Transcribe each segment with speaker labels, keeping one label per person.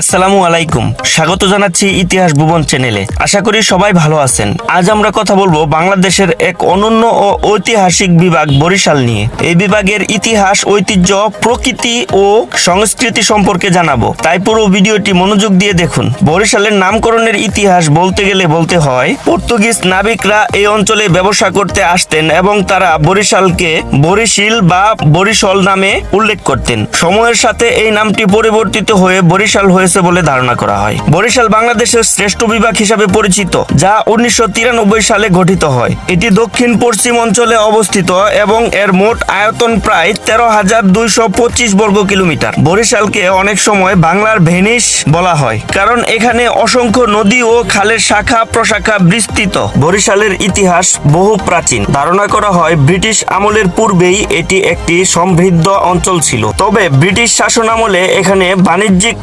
Speaker 1: আসসালামু আলাইকুম। স্বাগত জানাচ্ছি ইতিহাস ভুবন চ্যানেলে। আশা করি সবাই ভালো আছেন। আজ আমরা কথা বলব বাংলাদেশের এক অনন্য ও ঐতিহাসিক বিভাগ বরিশাল নিয়ে। এই বিভাগের ইতিহাস, ঐতিহ্য, প্রকৃতি ও সংস্কৃতি সম্পর্কে জানাব। তাই পুরো ভিডিওটি মনোযোগ দিয়ে দেখুন। বরিশালের নামকরণের ইতিহাস বলতে গেলে বলতে হয়, পর্তুগিজ নাবিকরা এই অঞ্চলে ব্যবসা করতে আসতেন এবং তারা বরিশালকে বরিশিল বা বরিশল নামে উল্লেখ করতেন। সময়ের সাথে এই নামটি পরিবর্তিত হয়ে বরিশাল হয়েছে বলে ধারণা করা হয়। বরিশাল বাংলাদেশের শ্রেষ্ঠ বিভাগ হিসাবে পরিচিত, যা উনিশশো সালে গঠিত হয়। এটি দক্ষিণ পশ্চিম অঞ্চলে অবস্থিত এবং এর মোট আয়তন প্রায় তেরো হাজার দুইশো পঁচিশ বর্গ কিলোমিটার। বরিশালকে অনেক সময় বাংলার ভেনিস বলা হয়, কারণ এখানে অসংখ্য নদী ও খালের শাখা প্রশাখা বিস্তৃত। বরিশালের ইতিহাস বহু প্রাচীন। ধারণা করা হয় ব্রিটিশ আমলের পূর্বেই এটি একটি সমৃদ্ধ অঞ্চল ছিল। তবে ব্রিটিশ শাসন আমলে এখানে বাণিজ্যিক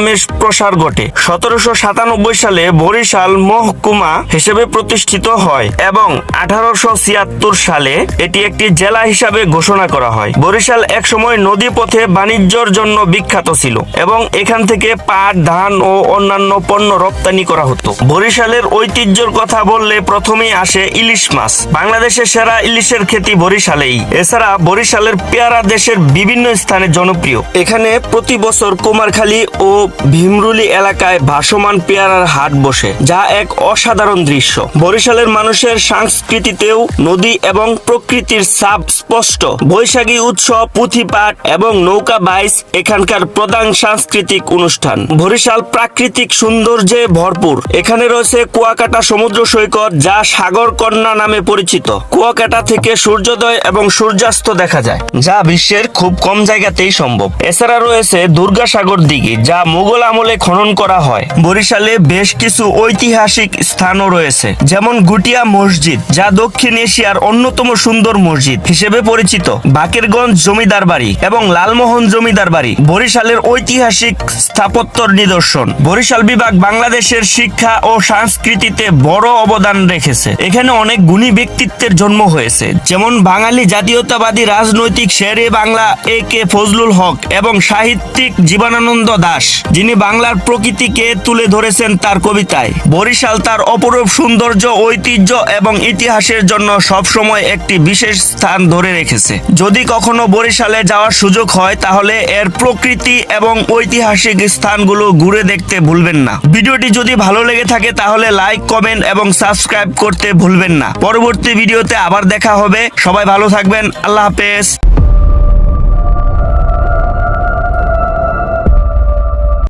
Speaker 1: কার্যক্রমের প্রসার ঘটে। সতেরোশো সাতানব্বই সালে বরিশাল মহকুমা হিসেবে প্রতিষ্ঠিত হয় এবং আঠারোশো ছিয়াত্তর সালে এটি একটি জেলা হিসাবে ঘোষণা করা হয়। বরিশাল একসময় নদী পথে বাণিজ্যর জন্য বিখ্যাত ছিল এবং এখান থেকে পাট, ধান ও অন্যান্য পণ্য রপ্তানি করা হতো। বরিশালের ঐতিহ্যর কথা বললে প্রথমেই আসে ইলিশ মাছ। বাংলাদেশের সেরা ইলিশের খেতি বরিশালেই। এছাড়া বরিশালের পেয়ারা দেশের বিভিন্ন স্থানে জনপ্রিয়। এখানে প্রতি বছর কুমারখালী ও ভীমরুলি এলাকায় ভাসমান পেয়ারার হাট বসে, যা এক অসাধারণ দৃশ্য। বরিশালের মানুষের সংস্কৃতিতেও নদী এবং প্রকৃতির ছাপ স্পষ্ট। বৈশাখী উৎসব, পুঁথিপাঠ এবং নৌকা বাইচ এখানকার প্রধান সাংস্কৃতিক অনুষ্ঠান। বরিশাল প্রাকৃতিক সৌন্দর্যে ভরপুর। এখানে রয়েছে কুয়াকাটা সমুদ্র সৈকত, যা সাগর কন্যা নামে পরিচিত। কুয়াকাটা থেকে সূর্যোদয় এবং সূর্যাস্ত দেখা যায়, যা বিশ্বের খুব কম জায়গাতেই সম্ভব। এছাড়া রয়েছে দুর্গাসাগর দিঘি, যা মুঘল আমলে খনন করা হয়। বরিশালে বেশ কিছু ঐতিহাসিক স্থানও রয়েছে, যেমন গুটিয়া মসজিদ, যা দক্ষিণ এশিয়ার অন্যতম সুন্দর মসজিদ হিসেবে পরিচিত। বাকেরগঞ্জ জমিদার বাড়ি এবং লালমোহন জমিদার বাড়ি বরিশালের ঐতিহাসিক স্থাপত্যর নিদর্শন। বরিশাল বিভাগ বাংলাদেশের শিক্ষা ও সংস্কৃতিতে বড় অবদান রেখেছে। এখানে অনেক গুণী ব্যক্তিত্বের জন্ম হয়েছে, যেমন বাঙালি জাতীয়তাবাদী রাজনৈতিক শেরে বাংলা, এ কে ফজলুল হক এবং সাহিত্যিক জীবনানন্দ দাস। যিনি বাংলার প্রকৃতিকে তুলে ধরেছেন তার কবিতায়। বরিশাল তার অপরূপ সৌন্দর্য, ঐতিহ্য এবং ইতিহাসের জন্য সবসময় একটি বিশেষ স্থান ধরে রেখেছে। যদি কখনো বরিশালে যাওয়ার সুযোগ হয়, তাহলে এর প্রকৃতি এবং ঐতিহাসিক স্থানগুলো ঘুরে দেখতে ভুলবেন না। ভিডিওটি যদি ভালো লেগে থাকে, তাহলে লাইক, কমেন্ট এবং সাবস্ক্রাইব করতে ভুলবেন না। পরবর্তী ভিডিওতে আবার দেখা হবে। সবাই ভালো থাকবেন। আল্লাহ হাফেজ।